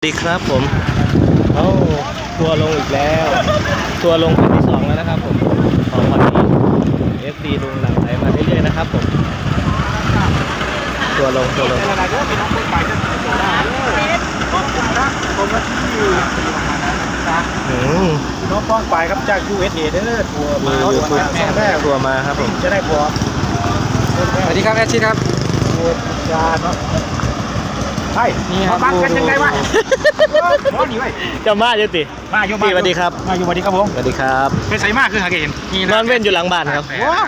สวัสดีครับผม เอ้าทัวร์ลงอีกแล้ว ทัวร์ลงคนที่สองแล้วนะครับผม ของวันนี้ FD ลุงหลังไหลมาเรื่อยๆนะครับผม ทัวร์ลงทัวร์ลงอืมน้องป้องไปครับจาก USA เด้อทัวร์มีมายูทูบแม่แม่ทัวร์มาครับผม จะได้พอสวัสดีครับแอดชิดครับทัวร์จาเนาะ ใช่นี่ครับ มากันยังไงวะหมอหนีไว้จะมาเยอะติ มาอยู่พี่สวัสดีครับ มาอยู่สวัสดีครับผมสวัสดีครับเป็นไสมากคือหาเกณฑ์นี่นอนเว้นอยู่หลังบ้านครับ ว้าว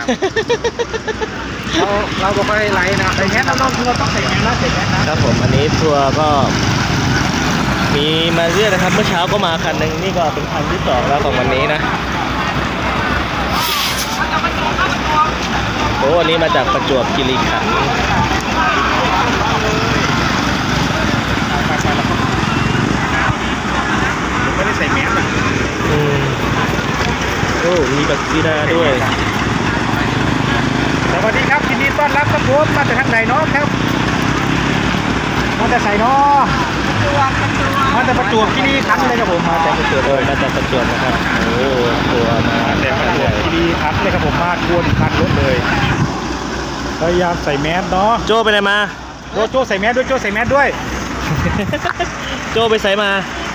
เราเราก็ไปไลฟ์นะใส่แมสเราต้องเราต้องใส่แมสนะใส่แมสนะ ครับผมอันนี้ทัวร์ก็ มีมาเรื่อยนะครับ เมื่อเช้าก็มาคันหนึ่งนี่ก็เป็นคันที่สองแล้วของวันนี้นะ โอ้อันนี้มาจากประจวบคีรีขันธ์ ไม่ได้ใส่แมสอะ อืม โอ้มีบักซีดาด้วย สวัสดีครับยินดีต้อนรับครับผมมาจากทางไหนเนาะครับมาจากไสเนาะมาจากประจวบที่นี่คันเลยครับผมมาจากประจวบโอ้มาจากประจวบนะครับโอ้ทัวร์มามาแต่จากประคันจใหวบญ่ที่นี่คันเลยครับผมมาทวนคันรถเลยพยายามใส่แมสเนาะโจไปไหนมาโจโจใส่แมสด้วยโจใส่แมสด้วย โจไปใส่มาเอ่อ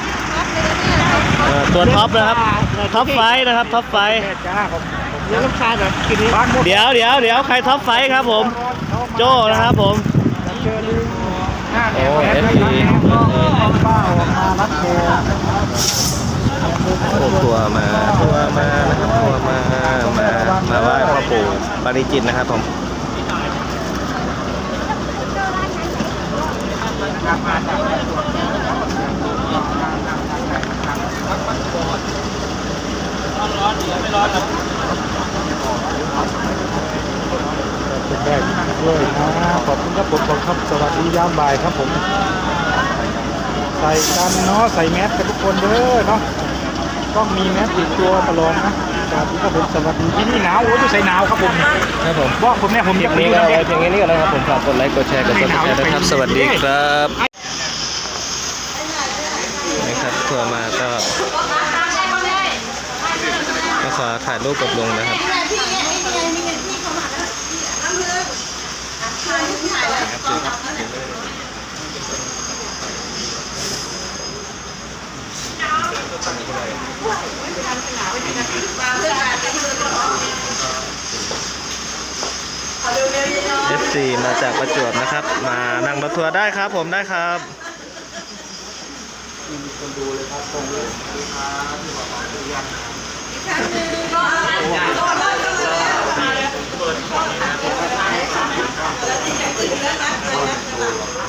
ตัวท็อปนะครับท็อปไฟว์นะครับท็อปไฟว์แม่จ้าผมเลี้ยงลูกชายแบบกินบ้านหมดเดี๋ยวเดี๋ยวเดี๋ยวใครท็อปไฟว์ครับผม โจนะครับผมเจอลิงหน้าแมโอ้สแมส FD ก็เอาป้าออกมารับโทรโอ้ทัวร์มาทัวร์มานะครับทัวร์มามามาไหว้พ่อปู่ปาริจิตนะครับผม เป็นแรกด้วยนะขอบคุณครับผมขอบครับสวัสดียามบ่ายครับผม ใส่กันเนาะใส่แมสกันทุกคนเด้อเนาะต้องมีแมสติดตัวตลอดนะสวัสดีครับผมสวัสดีที่นี่หนาวโอ้ยอยู่ใส่หนาวครับผมครับผมบอกผมเนี่ยผมคลิจะปไปนี้อยู่ก็นะไว้เพียงแค่นี้ก่อนนะครับผมฝากกดไลค์กดแชร์กดซับสไครต์นะครับ สวัสดีครับนะครับทัวร์มาก็ก็ ขอถ่ายรูปกับลงนะครับเอฟซีมาจากประจวบนะครับ มานั่งรถทัวร์ได้ครับ ผมได้ครับมีคนดูเลยครับตรงเลยครับ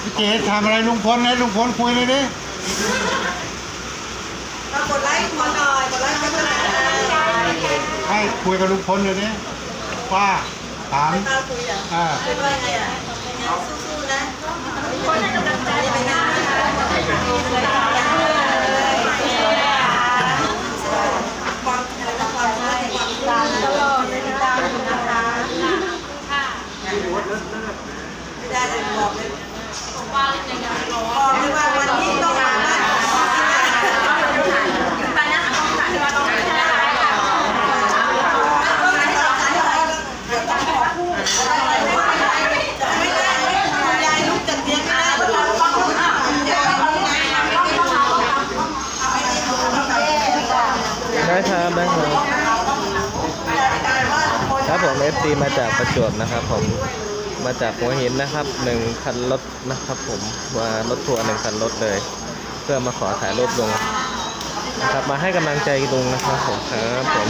พี่เจทำอะไรลุงพลให้ลุงพลคุยเลยดิกดไลค์มาหน่อยกดไลค์มาหน่อยให้คุยกับลุงพลเลยดิว่าถามตาคุยอะอ่าเป็นว่าไงอะสู้ๆนะคนให้กำลังใจไปนะความความรักความตลอดเลยนะนะคะไม่ได้เลยบอกเลยบอกเลยว่าวันนี้ต้องมาบ้านไปนะต้องถ่ายต้องถ่ายต้องถ่ายต้องถ่ายไม่ได้ยายลุกจากเตียงไม่ได้เราต้องยายต้องไง ได้ครับได้ครับ ครับผม FC มาจากประจวบนะครับ ผมมาจากหัวหินนะครับหนึ่งคันรถนะครับผมมารถทัวร์หนึ่งคันรถเลย เพื่อมาขอถ่ายรูปลุงนะครับมาให้กำลังใจลุงนะครับผมครับผม